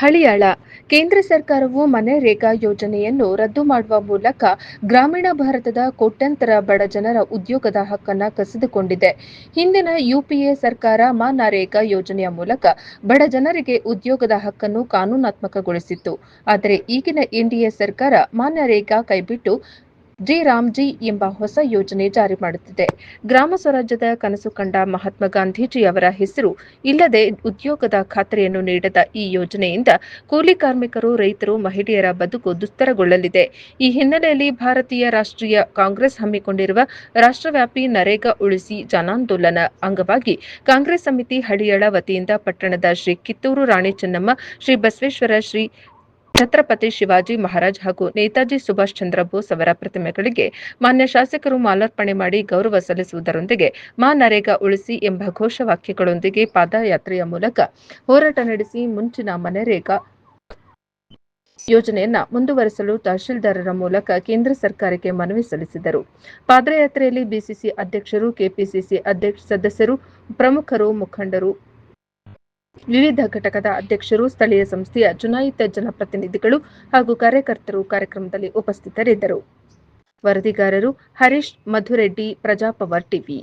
ಹಳಿಯಾಳ. ಕೇಂದ್ರ ಸರ್ಕಾರವು ಮನೆರೇಗಾ ಯೋಜನೆಯನ್ನು ರದ್ದು ಮಾಡುವ ಮೂಲಕ ಗ್ರಾಮೀಣ ಭಾರತದ ಕೋಟ್ಯಂತರ ಬಡ ಜನರ ಉದ್ಯೋಗದ ಹಕ್ಕನ್ನು ಕಸಿದುಕೊಂಡಿದೆ. ಹಿಂದಿನ ಯುಪಿಎ ಸರ್ಕಾರ ಮನರೇಗಾ ಯೋಜನೆಯ ಮೂಲಕ ಬಡ ಜನರಿಗೆ ಉದ್ಯೋಗದ ಹಕ್ಕನ್ನು ಕಾನೂನಾತ್ಮಕಗೊಳಿಸಿತ್ತು. ಆದರೆ ಈಗಿನ ಎನ್ಡಿಎ ಸರ್ಕಾರ ಮನರೇಗಾ ಕೈಬಿಟ್ಟು ಜಿ ರಾಮ್ಜಿ ಎಂಬ ಹೊಸ ಯೋಜನೆ ಜಾರಿ ಮಾಡುತ್ತಿದೆ. ಗ್ರಾಮ ಸ್ವರಾಜ್ಯದ ಕನಸು ಕಂಡ ಮಹಾತ್ಮ ಗಾಂಧೀಜಿ ಅವರ ಹೆಸರು ಇಲ್ಲದೆ ಉದ್ಯೋಗದ ಖಾತ್ರಿಯನ್ನು ನೀಡದ ಈ ಯೋಜನೆಯಿಂದ ಕೂಲಿ ಕಾರ್ಮಿಕರು, ರೈತರು, ಮಹಿಳೆಯರ ಬದುಕು ದುಸ್ತರಗೊಳ್ಳಲಿದೆ. ಈ ಹಿನ್ನೆಲೆಯಲ್ಲಿ ಭಾರತೀಯ ರಾಷ್ಟ್ರೀಯ ಕಾಂಗ್ರೆಸ್ ಹಮ್ಮಿಕೊಂಡಿರುವ ರಾಷ್ಟ್ರವ್ಯಾಪಿ ನರೇಗಾ ಉಳಿಸಿ ಜನಾಂದೋಲನ ಅಂಗವಾಗಿ ಕಾಂಗ್ರೆಸ್ ಸಮಿತಿ ಹಳಿಯಳ ವತಿಯಿಂದ ಪಟ್ಟಣದ ಶ್ರೀ ಕಿತ್ತೂರು ರಾಣಿ ಚೆನ್ನಮ್ಮ, ಶ್ರೀ ಬಸವೇಶ್ವರ, ಶ್ರೀ ಛತ್ರಪತಿ ಶಿವಾಜಿ ಮಹಾರಾಜ್ ಹಾಗೂ ನೇತಾಜಿ ಸುಭಾಷ್ ಚಂದ್ರ ಬೋಸ್ ಅವರ ಪ್ರತಿಮೆಗಳಿಗೆ ಮಾನ್ಯ ಶಾಸಕರು ಮಾಲಾರ್ಪಣೆ ಮಾಡಿ ಗೌರವ ಸಲ್ಲಿಸುವುದರೊಂದಿಗೆ ಮಾ ನರೇಗಾ ಉಳಿಸಿ ಎಂಬ ಘೋಷವಾಕ್ಯಗಳೊಂದಿಗೆ ಪಾದಯಾತ್ರೆಯ ಮೂಲಕ ಹೋರಾಟ ನಡೆಸಿ ಮುಂಚಿನ ಮನರೇಗಾ ಯೋಜನೆಯನ್ನ ಮುಂದುವರೆಸಲು ತಹಶೀಲ್ದಾರರ ಮೂಲಕ ಕೇಂದ್ರ ಸರ್ಕಾರಕ್ಕೆ ಮನವಿ ಸಲ್ಲಿಸಿದರು. ಪಾದಯಾತ್ರೆಯಲ್ಲಿ ಬಿಸಿಸಿ ಅಧ್ಯಕ್ಷರು, ಕೆಪಿಸಿಸಿ ಅಧ್ಯಕ್ಷ ಸದಸ್ಯರು, ಪ್ರಮುಖರು, ಮುಖಂಡರು ವಿವಿಧ ಘಟಕದ ಅಧ್ಯಕ್ಷರು, ಸ್ಥಳೀಯ ಸಂಸ್ಥೆಯ ಚುನಾಯಿತ ಜನಪ್ರತಿನಿಧಿಗಳು ಹಾಗೂ ಕಾರ್ಯಕರ್ತರು ಕಾರ್ಯಕ್ರಮದಲ್ಲಿ ಉಪಸ್ಥಿತರಿದ್ದರು. ವರದಿಗಾರರು ಹರೀಶ್ ಮಧುರೆಡ್ಡಿ, ಪ್ರಜಾಪವರ್ ಟಿವಿ.